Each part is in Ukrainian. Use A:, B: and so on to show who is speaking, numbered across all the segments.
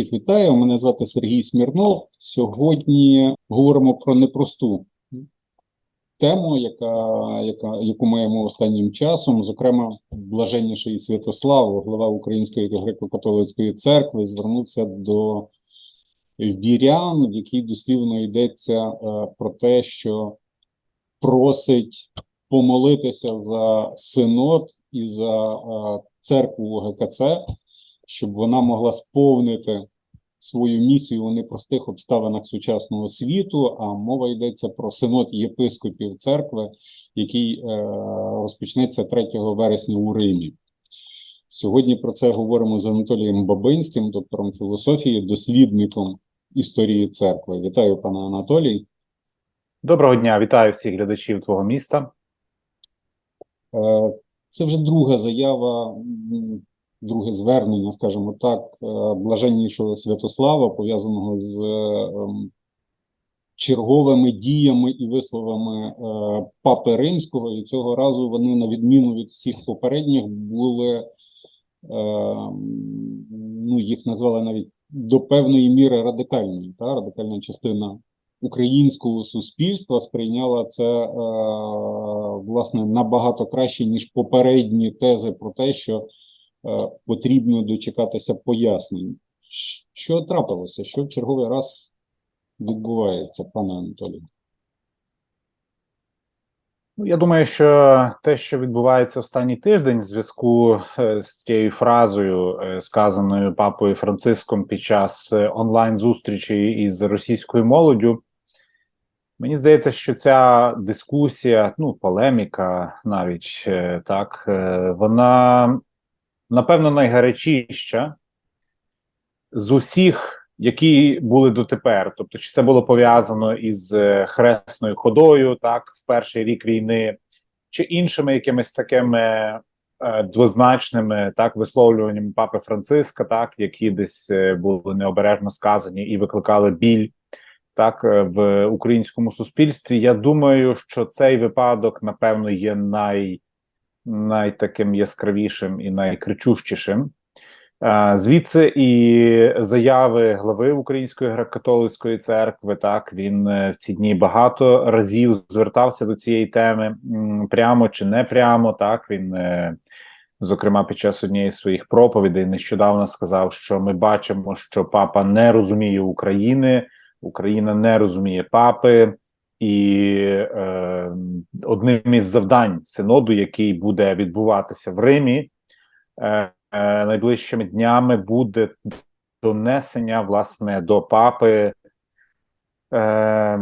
A: Всіх вітаю. Мене звати Сергій Смірнов. Сьогодні говоримо про непросту тему, яка, яка, яку маємо останнім часом. Зокрема, блаженніший Святослав, глава Української греко-католицької церкви, звернувся до вірян, в якій дослівно йдеться е, про те, що просить помолитися за синод і за е, церкву ГКЦ, щоб вона могла сповнити свою місію у непростих обставинах сучасного світу. А мова йдеться про синод єпископів церкви, який е, розпочнеться 3 вересня у Римі. Сьогодні про це говоримо з Анатолієм Бабинським, доктором філософії, дослідником історії церкви. Вітаю, пане Анатолій.
B: Доброго дня, вітаю всіх глядачів твого міста.
A: Е, Це вже друга заява, друге звернення, скажімо так, е, блаженнішого Святослава, пов'язаного з ем, черговими діями і висловами е, Папи Римського. І цього разу вони, на відміну від всіх попередніх, були, е, ну, їх назвали навіть до певної міри радикальною. Та? Радикальна частина українського суспільства сприйняла це е, власне набагато краще, ніж попередні тези про те, що е, потрібно дочекатися пояснень. Що трапилося? Що в черговий раз відбувається, пане Анатолію?
B: Ну, я думаю, що те, що відбувається останній тиждень, в зв'язку е, з тією фразою, е, сказаною папою Франциском під час е, онлайн-зустрічі із російською молоддю, мені здається, що ця дискусія, ну, полеміка навіть е, так, е, вона напевно найгарячіша з усіх, які були дотепер. Тобто, чи це було пов'язано із е, хресною ходою, так, в перший рік війни, чи іншими якимись такими е, двозначними так висловлюваннями папи Франциска, так, які десь е, були необережно сказані і викликали біль. Так, е, в українському суспільстві. Я думаю, що цей випадок, напевно, є най, найтаким яскравішим і найкричущішим. Звідси і заяви глави Української греко-католицької церкви. Так він е, в ці дні багато разів звертався до цієї теми прямо чи не прямо. Так він, е, зокрема, під час однієї своїх проповідей нещодавно сказав, що ми бачимо, що папа не розуміє України, Україна не розуміє папи. І е, одним із завдань синоду, який буде відбуватися в Римі, е, е, найближчими днями буде донесення власне до папи е,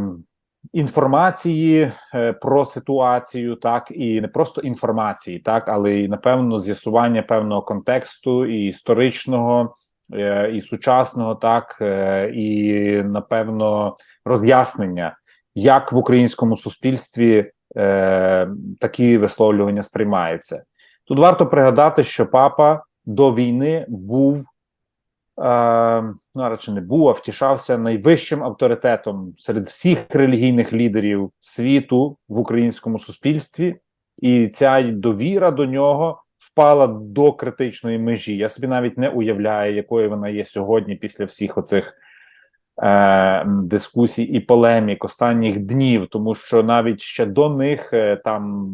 B: інформації е, про ситуацію, так і не просто інформації, так, але й напевно з'ясування певного контексту і історичного. е, І сучасного, так е, і напевно роз'яснення, як в українському суспільстві е, такі висловлювання сприймаються. Тут варто пригадати, що папа до війни був е, ну, радше не був, а втішався найвищим авторитетом серед всіх релігійних лідерів світу в українському суспільстві, і ця довіра до нього впала до критичної межі. Я собі навіть не уявляю, якою вона є сьогодні після всіх оцих дискусій і полемік останніх днів, тому що навіть ще до них е, там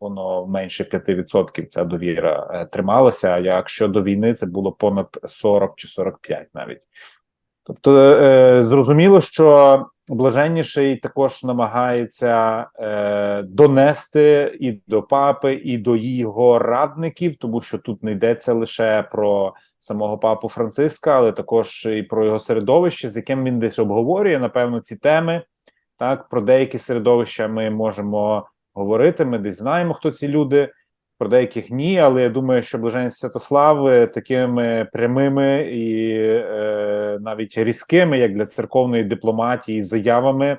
B: воно менше 5% ця довіра е, трималася. А якщо до війни це було понад 40 чи 45 навіть. Тобто е, зрозуміло, що блаженніший також намагається е, донести і до папи, і до його радників, тому що тут не йдеться лише про самого папу Франциска, але також і про його середовище, з яким він десь обговорює, напевно, ці теми. Так, про деякі середовища ми можемо говорити. Ми десь знаємо, хто ці люди. Про деяких ні, але я думаю, що Блаженний Святослав е, такими прямими і е, навіть різкими, як для церковної дипломатії, заявами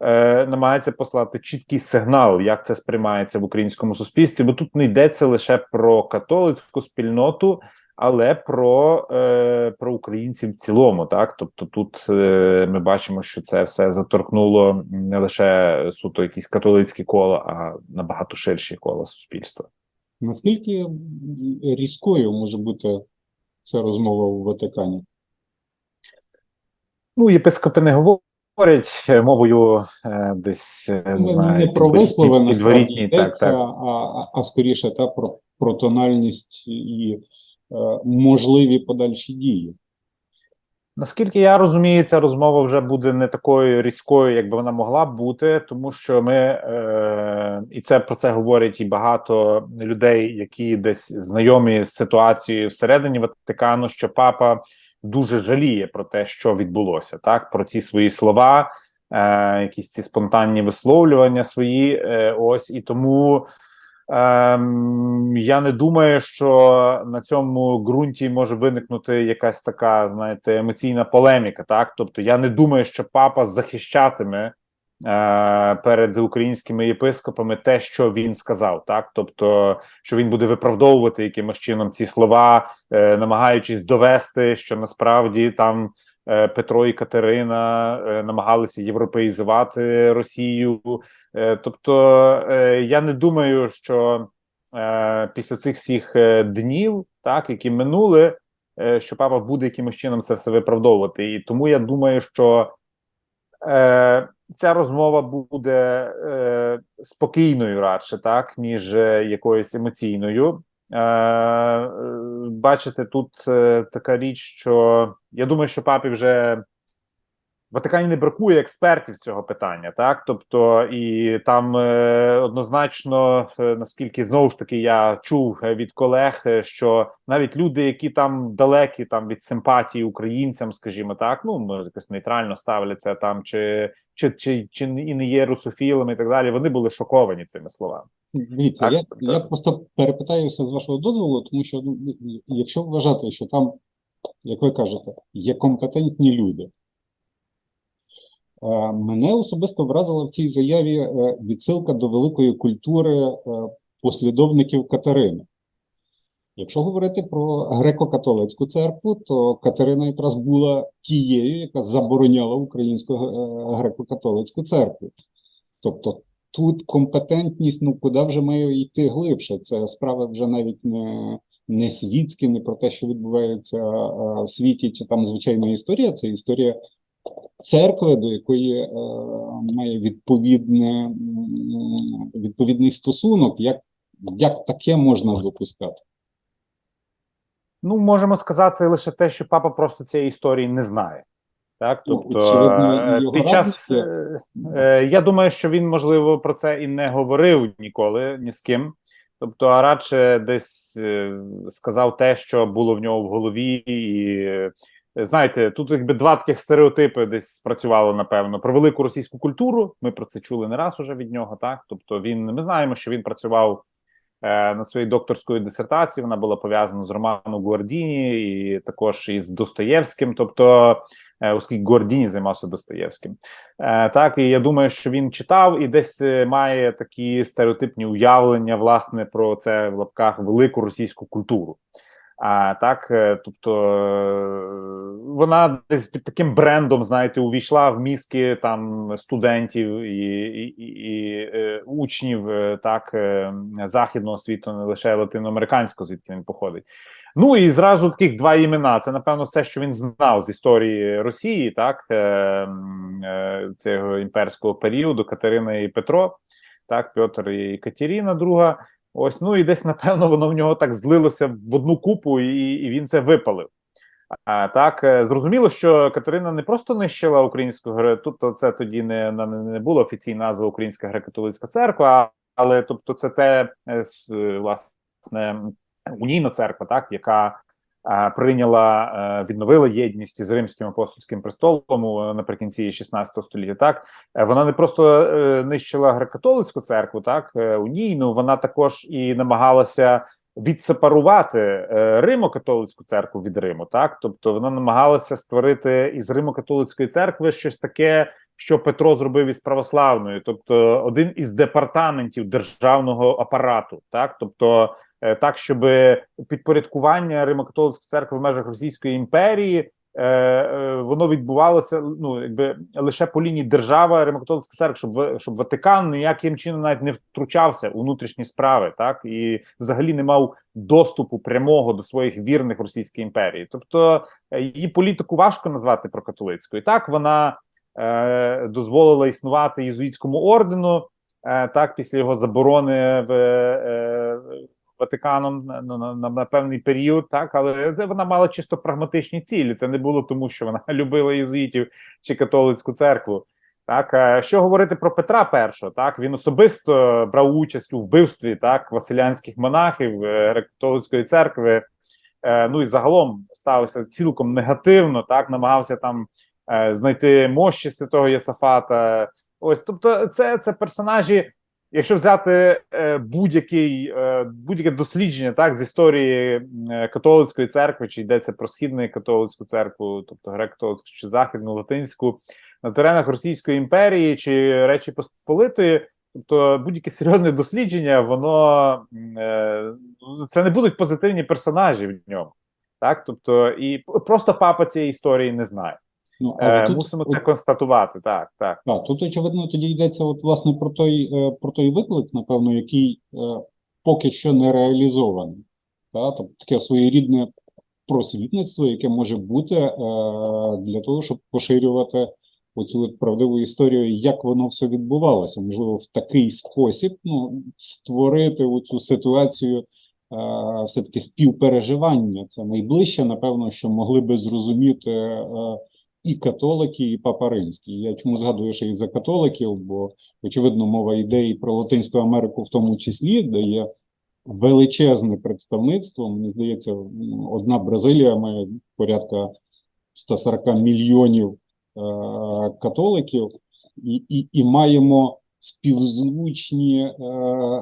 B: е, намагається послати чіткий сигнал, як це сприймається в українському суспільстві. Бо тут не йдеться лише про католицьку спільноту, але про, е, про українців в цілому. Так, тобто, тут е, ми бачимо, що це все заторкнуло не лише суто якісь католицькі кола, а набагато ширші кола суспільства.
A: Наскільки різкою може бути ця розмова у Ватикані?
B: Ну, єпископи не говорять мовою е, десь е, не,
A: Не,
B: знаю,
A: не про
B: так, так.
A: А, а, а скоріше та про, про тональність і можливі подальші дії.
B: Наскільки я розумію, ця розмова вже буде не такою різкою, як би вона могла бути, тому що ми е, і це про це говорять і багато людей, які десь знайомі з ситуацією всередині Ватикану, що папа дуже жаліє про те, що відбулося, так про ці свої слова, е, якісь ці спонтанні висловлювання свої. Е, ось і тому. Ем, я не думаю, що на цьому ґрунті може виникнути якась така, знаєте, емоційна полеміка. Так, тобто, я не думаю, що папа захищатиме е, перед українськими єпископами те, що він сказав, так тобто, що він буде виправдовувати якимось чином ці слова, е, намагаючись довести, що насправді там. Е, Петро і Катерина е, намагалися європеїзувати Росію, Е, Тобто я не думаю, що після цих всіх днів, так які минули, що папа буде якимось чином це все виправдовувати. І тому я думаю, що ця розмова буде спокійною радше, так ніж якоюсь емоційною. Е, е, бачите, тут е, така річ, що я думаю, що папі вже. Ватикані не бракує експертів з цього питання, так тобто, і там е, однозначно, е, наскільки знову ж таки я чув е, від колег, е, що навіть люди, які там далекі там від симпатії українцям, скажімо так, ну може якось нейтрально ставляться там, чи чи, чи, чи і не є русофілами, і так далі, вони були шоковані цими словами.
A: Дивіться, я,
B: тобто-
A: я просто перепитаюся з вашого дозволу, тому що ну, якщо вважати, що там, як ви кажете, є компетентні люди. Е, Мене особисто вразила в цій заяві е, відсилка до великої культури е, послідовників Катерини. Якщо говорити про греко-католицьку церкву, то Катерина якраз була тією, яка забороняла українську греко-католицьку церкву. Тобто тут компетентність, ну куди вже має йти глибше. Це справи вже навіть не, не світські, не про те, що відбувається в світі, чи там звичайна історія, це історія церкви, до якої е, має відповідне, відповідний стосунок, як, як таке можна допускати.
B: Ну можемо сказати лише те, що папа просто цієї історії не знає. Так,
A: Ну,
B: тобто
A: очевидно,
B: е, під час е, е, я думаю, що він можливо про це і не говорив ніколи ні з ким. Тобто, а радше десь сказав те, що було в нього в голові, і знаєте, тут якби два таких стереотипи десь спрацювало напевно про велику російську культуру. Ми про це чули не раз уже від нього. Так, тобто, він ми знаємо, що він працював е, над своєю докторською дисертацією. Вона була пов'язана з Романом Гуардіні і також із Достоєвським. Тобто, е, оскільки Гуардіні займався Достоєвським. Е, так, і я думаю, що він читав і десь е, має такі стереотипні уявлення, власне, про це в лапках велику російську культуру. А так, е, тобто е, вона десь під таким брендом, знаєте, увійшла в мізки там студентів і, і, і, е, учнів так західного світу, не лише латиноамериканського, звідки він походить. Ну і зразу таких два імена. Це напевно все, що він знав з історії Росії, так цього імперського періоду Катерина і Петро, так, Петр і Катерина, друга. Ось, ну і десь, напевно, воно в нього так злилося в одну купу, і, і він це випалив. А так е, зрозуміло, що Катерина не просто нищила українську гре. Тут це тоді не, не, було офіційна назва Українська греко-католицька церква, але тобто, це те е, е, власне унійна церква, так яка прийняла, е, відновила єдність із Римським апостольським престолом е, наприкінці 16 століття. Так Е, вона не просто е, нищила греко-католицьку церкву, так е, унійну, вона також і намагалася відсепарувати е, Римо-католицьку церкву від Риму. Так, тобто вона намагалася створити із Римо-католицької церкви щось таке. Що Петро зробив із православною, тобто один із департаментів державного апарату, так тобто е, так, щоб підпорядкування Римо-католицької церкви в межах Російської імперії е, е, воно відбувалося ну якби лише по лінії держава Римокатолицька церква, щоб щоб Ватикан ніяким чином навіть не втручався у внутрішні справи, так і взагалі не мав доступу прямого до своїх вірних Російській імперії. Тобто е, її політику важко назвати прокатолицькою. Так вона е, дозволила існувати єзуїтському ордену. Е, так, після його заборони в е, Ватиканом на, на, на, на певний період, так, але це вона мала чисто прагматичні цілі. Це не було тому, що вона любила єзуїтів чи католицьку церкву. Так, е, що говорити про Петра І, так він особисто брав участь у вбивстві так василянських монахів е, греко-католицької церкви. Е, ну і загалом ставився цілком негативно, так намагався там знайти мощі святого Єсафата. Ось, тобто, це, це персонажі. Якщо взяти е, будь-який е, будь-яке дослідження так з історії е, католицької церкви, чи йдеться про східну католицьку церкву, тобто греко-католицьку чи західну латинську, на теренах Російської імперії чи Речі Посполитої, тобто будь-яке серйозне дослідження, воно це не будуть позитивні персонажі в ньому. Так, тобто, і просто папа цієї історії не знає.
A: Ну,
B: Е,
A: тут-
B: мусимо це констатувати. Так, так.
A: Так, тут очевидно тоді йдеться от власне про той е, про той виклик, напевно, який е, поки що не реалізований. Та? Тобто таке своєрідне просвітництво, яке може бути е, для того, щоб поширювати оцю от правдиву історію, як воно все відбувалося. Можливо, в такий спосіб ну, створити оцю ситуацію е, все-таки співпереживання. Це найближче, напевно, що могли би зрозуміти. І католики, і папа римський. Я чому згадую ще і за католиків, бо очевидно мова йде і про Латинську Америку, в тому числі, де є величезне представництво. Мені здається, одна Бразилія має порядка 140 мільйонів е, католиків, і, і, і маємо співзвучні е,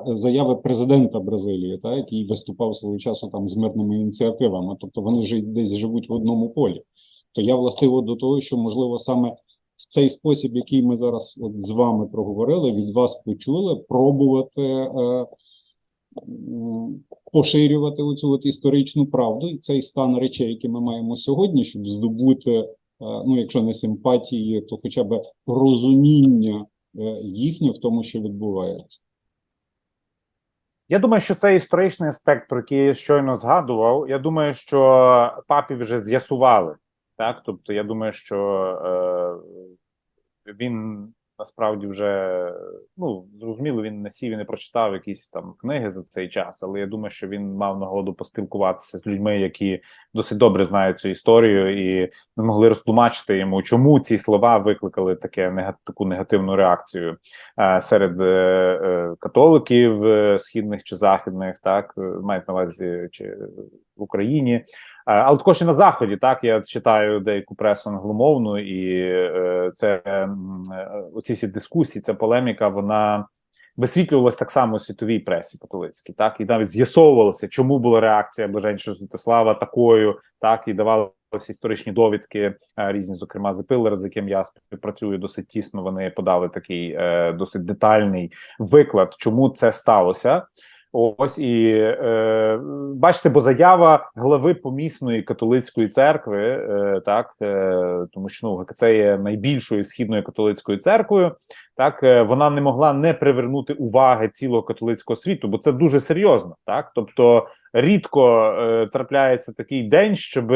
A: заяви президента Бразилії, так, який виступав свого часу там з мирними ініціативами. Тобто вони ж десь живуть в одному полі то я властиво до того, що можливо саме в цей спосіб, який ми зараз от з вами проговорили, від вас почули, пробувати е, поширювати оцю от історичну правду і цей стан речей, які ми маємо сьогодні, щоб здобути, е, ну якщо не симпатії, то хоча б розуміння е, їхнє в тому, що відбувається.
B: Я думаю, що це історичний аспект, про який я щойно згадував. Я думаю, що папі вже з'ясували. Так, тобто, я думаю, що е, він насправді вже ну зрозуміло, він не сів і не прочитав якісь там книги за цей час, але я думаю, що він мав нагоду поспілкуватися з людьми, які досить добре знають цю історію, і не могли розтлумачити йому, чому ці слова викликали таке таку негативну реакцію е, серед е, е, католиків е, східних чи західних, так мають на увазі чи в Україні. Е, Але також і на заході, так я читаю деяку пресу англомовну, і е, це е, оці всі дискусії, ця полеміка, вона висвітлювалась так само у світовій пресі католицькій, так і навіть з'ясовувалося, чому була реакція блаженшого Святослава такою, так і давалися історичні довідки різні, зокрема з Пилера, з яким я співпрацюю досить тісно. Вони подали такий досить детальний виклад, чому це сталося. Ось і е, бачите, бо заява глави помісної католицької церкви, е, так е, тому що ну ГКЦ є найбільшою східною католицькою церквою. Так е, вона не могла не привернути уваги цілого католицького світу, бо це дуже серйозно. Так, тобто рідко е, трапляється такий день, щоб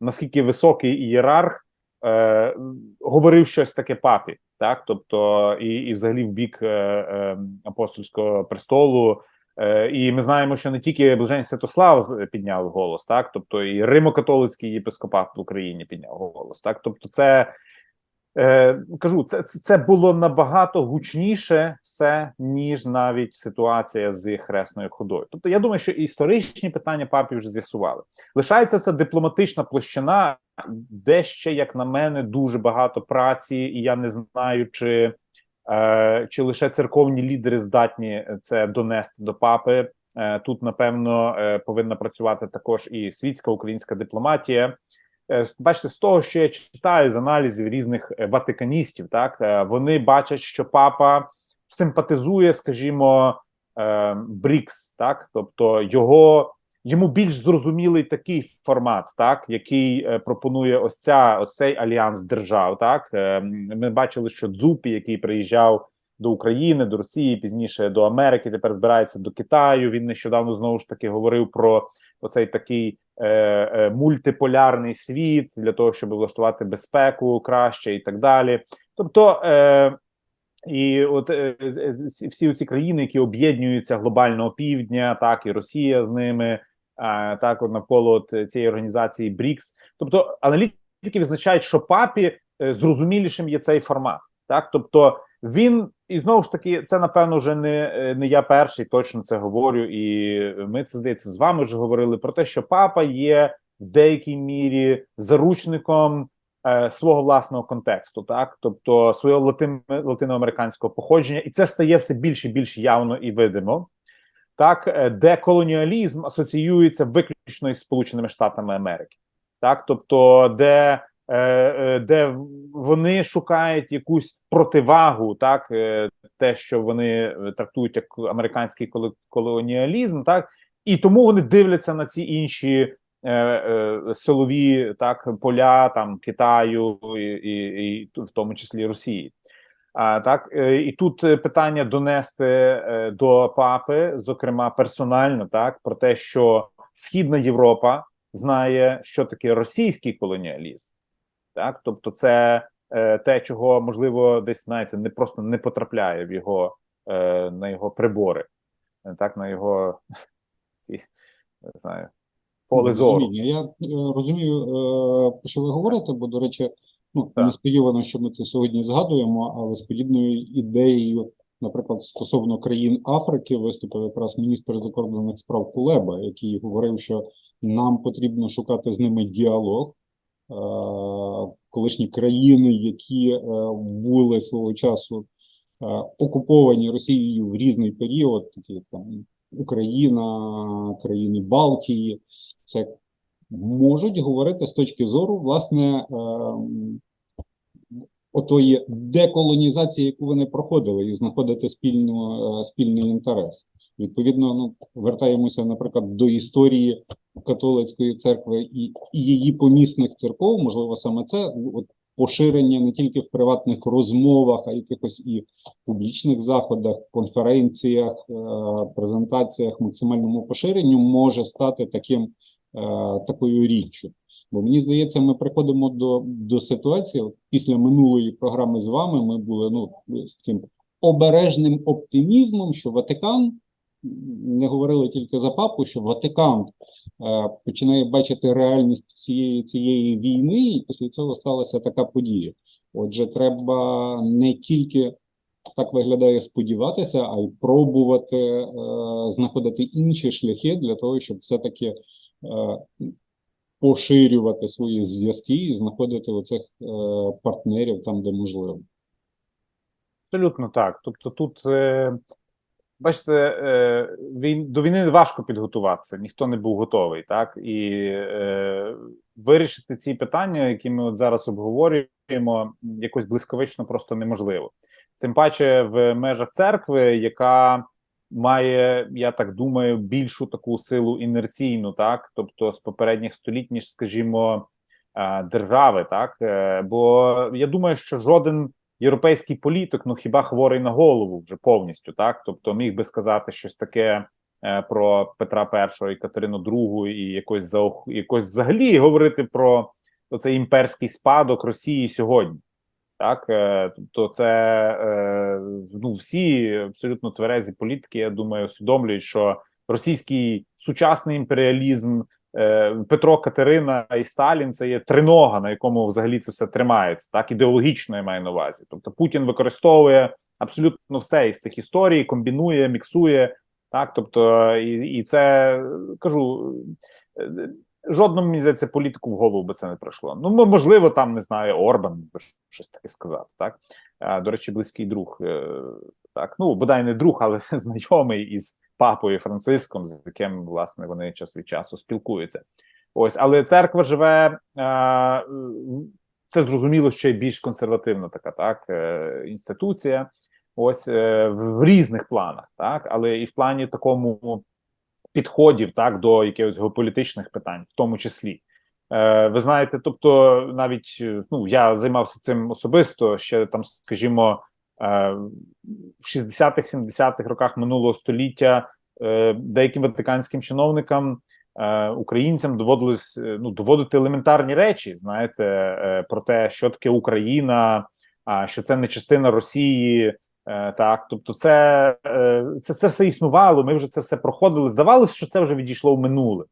B: наскільки високий ієрарх е, говорив щось таке папі, так тобто, і, і взагалі в бік е, е, апостольського престолу. Е, І ми знаємо, що не тільки Блаженний Святослав підняв голос, так тобто і Римо-католицький єпископат в Україні підняв голос. Так, тобто, це е, кажу, це це було набагато гучніше все, ніж навіть ситуація з хресною ходою. Тобто, я думаю, що історичні питання папі вже з'ясували. Лишається ця дипломатична площина, де ще, як на мене, дуже багато праці, і я не знаю, чи. Е, чи лише церковні лідери здатні це донести до папи? Е, Тут напевно е, повинна працювати також і світська українська дипломатія. Е, Бачите, з того, що я читаю з аналізів різних е, ватиканістів, так е, вони бачать, що папа симпатизує, скажімо, е, БРІКС, так тобто його йому більш зрозумілий такий формат, так який е, пропонує ось ця ось цей альянс держав. Так Е, ми бачили, що Дзупі, який приїжджав до України, до Росії, пізніше до Америки, тепер збирається до Китаю. Він нещодавно знову ж таки говорив про оцей такий е, е, мультиполярний світ для того, щоб влаштувати безпеку краще і так далі. Тобто. Е, і от е, всі ці країни, які об'єднуються глобального півдня, так і Росія з ними, так навколо цієї організації БРІКС. Тобто аналітики визначають, що папі е, зрозумілішим є цей формат. Так, тобто він і знову ж таки, це напевно вже не, е, не я перший точно це говорю, і ми це здається з вами вже говорили про те, що папа є в деякій мірі заручником е, свого власного контексту, так тобто свого латин, латиноамериканського походження, і це стає все більше і більш явно і видимо. Так, е, де колоніалізм асоціюється виключно із Сполученими Штатами Америки, так, тобто, де, е, е, де вони шукають якусь противагу, так, те, що вони трактують як американський колоніалізм, так, і тому вони дивляться на ці інші е, е, силові так поля там Китаю і, і, і в тому числі Росії. А так е, і тут е, питання донести е, до папи, зокрема персонально, так про те, що Східна Європа знає, що таке російський колоніалізм, так тобто, це те, чого можливо десь знаєте, не просто не потрапляє в його на його прибори, так на його ці не знаю поле зору.
A: Я розумію, про що ви говорите, бо, до речі, ну, несподівано, що ми це сьогодні згадуємо, але з подібною ідеєю, наприклад, стосовно країн Африки, виступив якраз міністр закордонних справ Кулеба, який говорив, що нам потрібно шукати з ними діалог. Колишні країни, які е, були свого часу е, окуповані Росією в різний період, такі як там Україна, країни Балтії, це можуть говорити з точки зору власне ем, отої деколонізації, яку вони проходили, і знаходити спільну, е, спільний інтерес. Відповідно, ну вертаємося, наприклад, до історії католицької церкви і, її помісних церков. Можливо, саме це от, поширення не тільки в приватних розмовах, а якихось і публічних заходах, конференціях, е, презентаціях, максимальному поширенню може стати таким е, такою річчю. Бо мені здається, ми приходимо до, до ситуації після минулої програми з вами. Ми були ну з таким обережним оптимізмом, що Ватикан не говорили тільки за папу, що Ватикан е, починає бачити реальність всієї цієї війни, і після цього сталася така подія. Отже, треба не тільки так виглядає сподіватися, а й пробувати е, знаходити інші шляхи для того, щоб все-таки е, поширювати свої зв'язки і знаходити оцих е, партнерів там, де можливо.
B: Абсолютно так. Тобто, тут е, бачите, е, до війни важко підготуватися, ніхто не був готовий, так і е, вирішити ці питання, які ми от зараз обговорюємо, якось блискавично просто неможливо. Тим паче в межах церкви, яка має, я так думаю, більшу таку силу інерційну, так? Тобто з попередніх століть, ніж, скажімо, держави, так? Е, бо я думаю, що жоден європейський політик, ну хіба хворий на голову вже повністю, так? Тобто міг би сказати щось таке е, про Петра І і Катерину II, і якось за якось взагалі говорити про цей імперський спадок Росії сьогодні. Так, е, тобто, це е, ну всі абсолютно тверезі політики, я думаю, усвідомлюють, що російський сучасний імперіалізм, е, Петро Катерина і Сталін це є тринога, на якому взагалі це все тримається, так ідеологічно я маю на увазі. Тобто Путін використовує абсолютно все із цих історій, комбінує, міксує. Так, тобто, і, і це кажу. Жодному мені здається, політику в голову би це не пройшло. Ну можливо, там не знаю, Орбан би щось таке сказав. Так до речі, близький друг, е, так ну бодай не друг, але знайомий із папою Франциском, з яким власне вони час від часу спілкуються. Ось, але церква живе. Це зрозуміло, що й більш консервативна така так е, інституція. Ось е, в різних планах, так але і в плані такому підходів так до якихось геополітичних питань, в тому числі. Е, ви знаєте, тобто, навіть е, ну я займався цим особисто ще там, скажімо, е, в 60-х, 70-х роках минулого століття деяким ватиканським чиновникам, українцям доводилось ну доводити елементарні речі, знаєте, про те, що таке Україна, що це не частина Росії. Е, Так, тобто, це, е, це, це все існувало. Ми вже це все проходили. Здавалося, що це вже відійшло в минуле.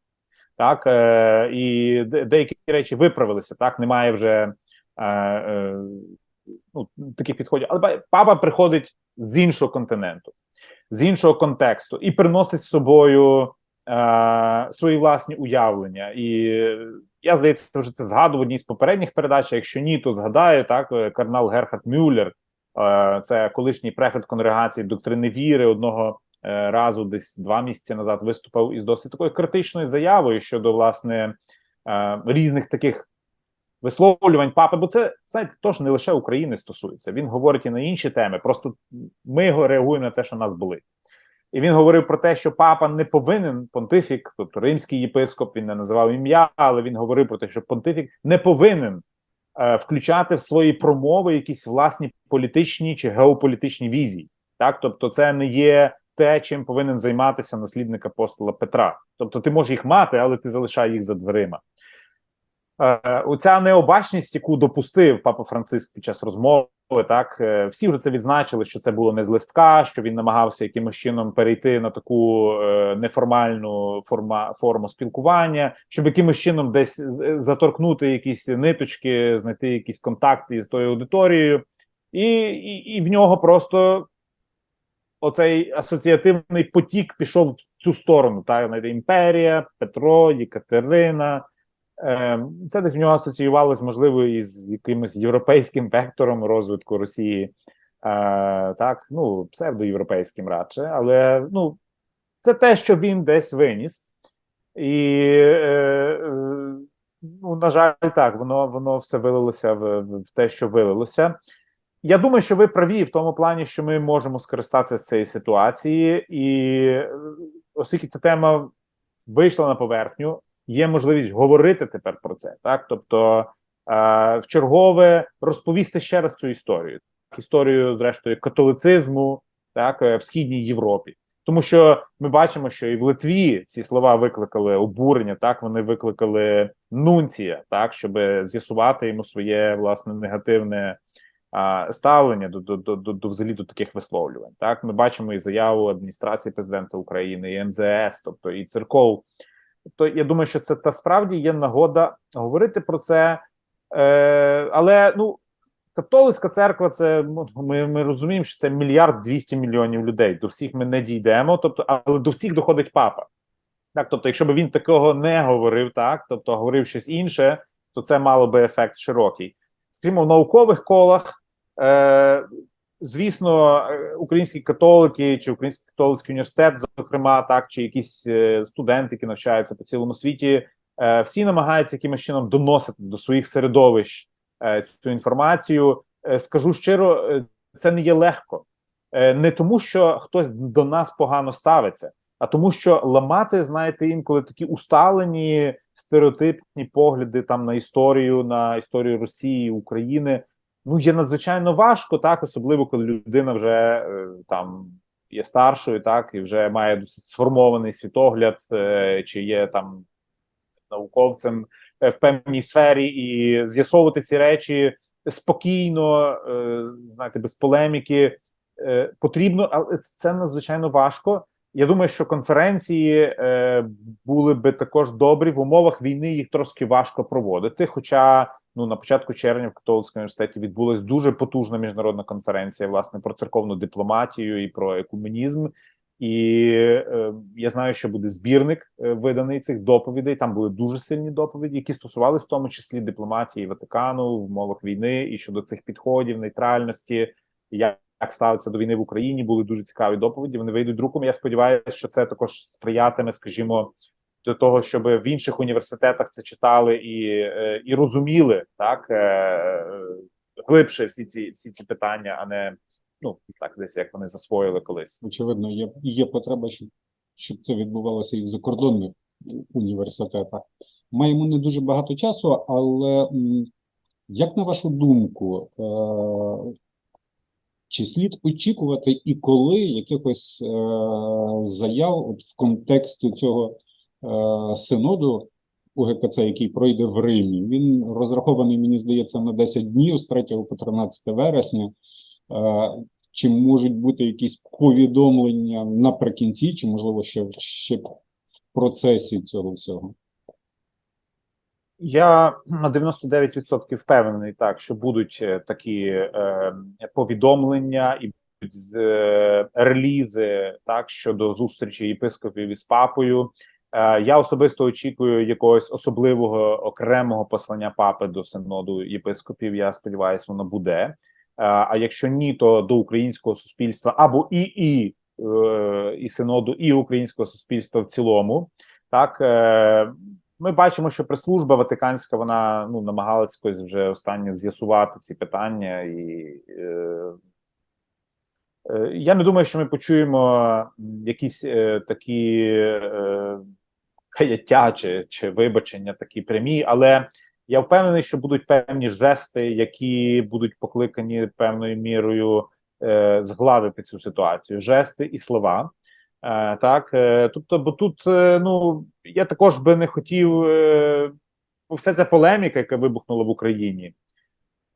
B: Так, е, і деякі речі виправилися. Так, немає вже ну, таких підходів. Але папа приходить з іншого континенту, з іншого контексту і приносить з собою свої власні уявлення. І я здається, вже це згадував в одній з попередніх передач. Якщо ні, то згадаю так. Кардинал Герхард Мюллер, це колишній префект конгрегації доктрини віри одного е, разу, десь два місяці назад, виступив із досить такою критичною заявою щодо власне е, різних таких висловлювань папи, бо це знаєте, теж не лише України стосується. Він говорить і на інші теми. Просто ми його реагуємо на те, що нас болить. І він говорив про те, що папа не повинен понтифік, тобто римський єпископ, він не називав ім'я, але він говорив про те, що понтифік не повинен е, включати в свої промови якісь власні політичні чи геополітичні візії. Так, тобто, це не є те, чим повинен займатися наслідник апостола Петра. Тобто, ти можеш їх мати, але ти залишай їх за дверима. Е, оця необачність, яку допустив папа Франциск під час розмови, так е, всі вже це відзначили, що це було не з листка, що він намагався якимось чином перейти на таку е, неформальну форма форму спілкування, щоб якимось чином десь заторкнути якісь ниточки, знайти якісь контакти з тою аудиторією, і, і, і в нього просто оцей асоціативний потік пішов в цю сторону. Та імперія, Петро, Єкатерина. Е, Це десь в нього асоціювалось, можливо, із якимось європейським вектором розвитку Росії, е, так, ну, псевдоєвропейським радше, але ну, це те, що він десь виніс. І, е, е, ну, на жаль, так, воно, воно все вилилося в, в те, що вилилося. Я думаю, що ви праві в тому плані, що ми можемо скористатися з цієї ситуації, і оскільки ця тема вийшла на поверхню, є можливість говорити тепер про це. Так, тобто е, в чергове розповісти ще раз цю історію, історію, зрештою, католицизму, так е, в східній Європі. Тому що ми бачимо, що і в Литві ці слова викликали обурення, так вони викликали нунція, так щоб з'ясувати йому своє власне негативне ставлення до, до, до, до взагалі до таких висловлювань. Так, ми бачимо і заяву адміністрації президента України, і МЗС, тобто і церков. Тобто, я думаю, що це та справді є нагода говорити про це. Е, але ну католицька церква, це ну, ми, ми розуміємо, що це мільярд двісті мільйонів людей. До всіх ми не дійдемо, тобто, але до всіх доходить папа. Так, тобто, якщо б він такого не говорив, так тобто говорив щось інше, то це мало би ефект широкий. Скажімо, в наукових колах, е, звісно, е, українські католики чи Український католицький університет, зокрема, так, чи якісь е, студенти, які навчаються по цілому світі, е, всі намагаються якимось чином доносити до своїх середовищ цю інформацію. Скажу щиро, це не є легко. Не тому, що хтось до нас погано ставиться, а тому, що ламати, знаєте, інколи такі усталені стереотипні погляди там на історію, на історію Росії, України. Ну є надзвичайно важко, так особливо коли людина вже е, там є старшою, так і вже має досить сформований світогляд, е, чи є там науковцем в певній сфері, і з'ясовувати ці речі спокійно, е, знаєте, без полеміки потрібно, але це надзвичайно важко. Я думаю, що конференції е, були би також добрі в умовах війни. Їх трошки важко проводити. Хоча ну на початку червня в католицькому університеті відбулась дуже потужна міжнародна конференція, власне, про церковну дипломатію і про екуменізм. І е, я знаю, що буде збірник е, виданий цих доповідей. Там були дуже сильні доповіді, які стосувалися в тому числі дипломатії Ватикану в умовах війни і щодо цих підходів, нейтральності. Як як ставиться до війни в Україні, були дуже цікаві доповіді. Вони вийдуть друком. Я сподіваюся, що це також сприятиме, скажімо, до того, щоб в інших університетах це читали і е, і розуміли так е, глибше всі ці всі ці питання, а не ну так десь як вони засвоїли колись.
A: Очевидно, є, є потреба, щоб щоб це відбувалося і в закордонних університетах. Маємо не дуже багато часу, але як на вашу думку, е, чи слід очікувати і коли якихось заяв от в контексті цього синоду УГКЦ, який пройде в Римі? Він розрахований, мені здається, на 10 днів з 3 по 13 вересня. Е, чи можуть бути якісь повідомлення наприкінці, чи можливо ще, ще в процесі цього всього?
B: Я на 99% впевнений, так що будуть е, такі е, повідомлення і е, релізи так щодо зустрічі єпископів із папою. Е, я особисто очікую якогось особливого окремого послання папи до синоду єпископів. Я сподіваюся, воно буде. Е, а якщо ні, то до українського суспільства або і і, е, і синоду, і українського суспільства в цілому. Так ми бачимо, що прес-служба Ватиканська вона ну намагалась якось вже останнє з'ясувати ці питання, і я не думаю, що ми почуємо якісь такі каяття чи, чи вибачення, такі прямі, але я впевнений, що будуть певні жести, які будуть покликані певною мірою е, згладити цю ситуацію. Жести і слова. Е, так, е, тобто, бо тут е, ну я також би не хотів. Е, бо вся ця полеміка, яка вибухнула в Україні,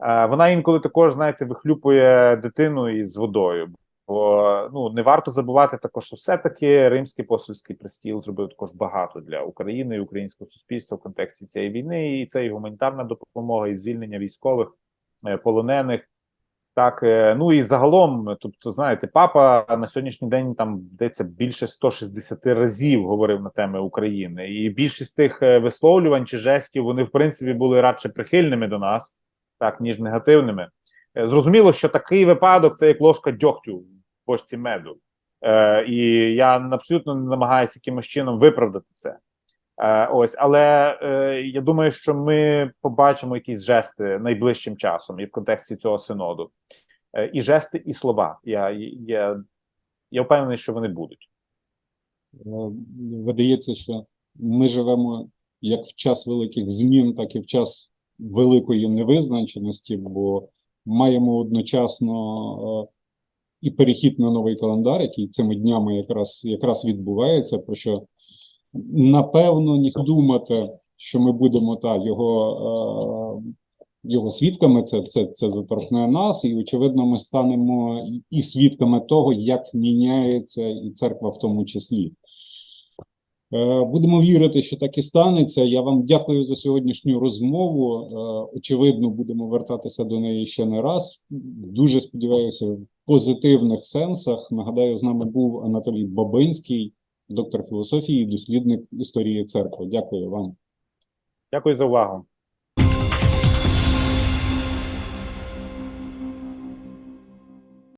B: е, вона інколи також, знаєте, вихлюпує дитину із водою. Бо ну не варто забувати також, що все-таки римський посольський престіл зробив також багато для України і українського суспільства в контексті цієї війни. І це і гуманітарна допомога, і звільнення військових е, полонених. Так, е, ну і загалом, тобто, знаєте, папа на сьогоднішній день там йдеться більше 160 разів говорив на теми України, і більшість тих е, висловлювань чи жестів вони в принципі були радше прихильними до нас, так ніж негативними. Зрозуміло, що такий випадок це як ложка дьогтю бочці меду, е, і я абсолютно не намагаюся якимось чином виправдати це. Е, ось, але е, я думаю, що ми побачимо якісь жести найближчим часом і в контексті цього синоду. Е, і жести, і слова. Я, я, я впевнений, що вони будуть.
A: Е, Видається, що ми живемо як в час великих змін, так і в час великої невизначеності, бо маємо одночасно е, і перехід на новий календар, який цими днями якраз, якраз відбувається, про що напевно ніхто думати, що ми будемо та його, е, його свідками, це, це, це заторкне нас, і очевидно, ми станемо і- свідками того, як міняється і церква в тому числі. Е, Будемо вірити, що так і станеться. Я вам дякую за сьогоднішню розмову. Е, Очевидно, будемо вертатися до неї ще не раз. Дуже сподіваюся, позитивних сенсах. Нагадаю, з нами був Анатолій Бабинський, доктор філософії, дослідник історії церкви. Дякую вам.
B: Дякую за увагу.